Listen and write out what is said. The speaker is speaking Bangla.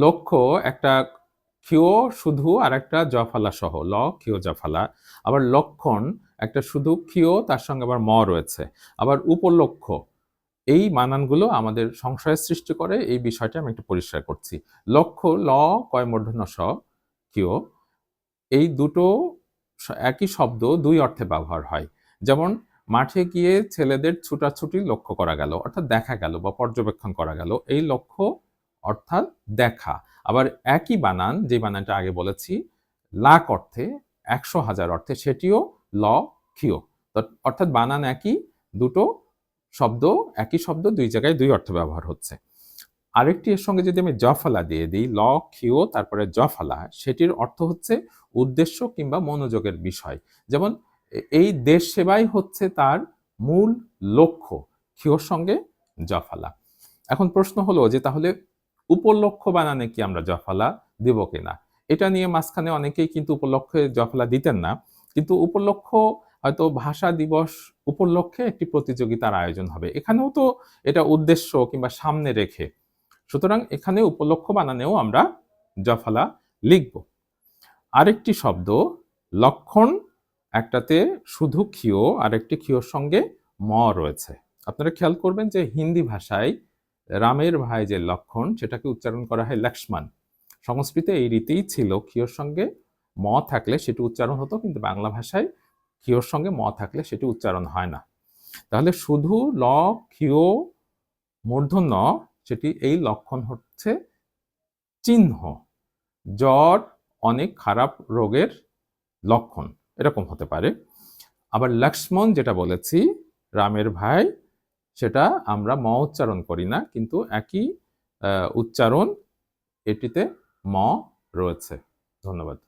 লক্ষ্য একটা ক্ষিয় শুধু আর একটা জফালা সহ। ল ক্ষিয় জফালা। আবার লক্ষণ, একটা শুধু ক্ষিয় তার সঙ্গে আবার ম রয়েছে। আবার উপলক্ষ্য, এই মানানগুলো আমাদের সংশয়ের সৃষ্টি করে, এই বিষয়টা আমি একটু পরিষ্কার করছি। লক্ষ্য, ল, কয় মূর্ধন্য স ক্ষিয় এই দুটো একই শব্দ দুই অর্থে ব্যবহার হয়। যেমন, মাঠে গিয়ে ছেলেদের ছুটাছুটি লক্ষ্য করা গেল, অর্থাৎ দেখা গেল বা পর্যবেক্ষণ করা গেল, এই লক্ষ্য অর্থাৎ দেখা। আবার একই বানান, যে বানানটা আগে বলেছি, লাখ অর্থে, একশো হাজার অর্থে, সেটিও ল তো- অর্থাৎ বানান একই, দুটো শব্দ, একই শব্দ, দুই জায়গায় দুই অর্থে ব্যবহার হচ্ছে। আরেকটি এর সঙ্গে যদি আমি জফালা দিয়ে দিই, ল, ক্ষিয়, তারপরে জফালা, সেটির অর্থ হচ্ছে উদ্দেশ্য কিংবা মনোযোগের বিষয়। যেমন, এই দেশ সেবাই হচ্ছে তার মূল লক্ষ্য, ক্ষিয়র সঙ্গে জফালা। এখন প্রশ্ন হলো যে তাহলে উপলক্ষ্য বানানে কি আমরা জফালা দিব কিনা? এটা নিয়ে মাঝখানে অনেকেই কিন্তু উপলক্ষে জফলা দিতেন না। কিন্তু উপলক্ষ, হয়তো ভাষা দিবস উপলক্ষে একটি প্রতিযোগিতার আয়োজন হবে। এখানেও তো এটা উদ্দেশ্য কিংবা সামনে রেখে। সুতরাং এখানে উপলক্ষ বানানেও আমরা জফলা লিখব। আরেকটি শব্দ, লক্ষণ, একটাতে শুধু ক্ষিয়, আরেকটি ক্ষিয়র সঙ্গে ম রয়েছে। আপনারা খেয়াল করবেন যে হিন্দি ভাষায় রামের ভাই যে লক্ষণ, সেটাকে উচ্চারণ করা হয় লক্ষ্মণ। সংস্কৃতে এই রীতিই ছিল ক্ষিয়র সঙ্গে ম থাকলে সেটি উচ্চারণ হতো, কিন্তু বাংলা ভাষায় ক্ষিয়র সঙ্গে ম থাকলে সেটি উচ্চারণ হয় না। তাহলে শুধু ল ক্ষিয় মূর্ধন্য, সেটি এই লক্ষণ হচ্ছে চিহ্ন। জ্বর অনেক খারাপ রোগের লক্ষণ, এরকম হতে পারে। আবার লক্ষ্মণ যেটা বলেছি, রামের ভাই সেটা আমরা ম উচ্চারণ করি না কিন্তু একই উচ্চারণ এটিতে ম রয়েছে। ধন্যবাদ।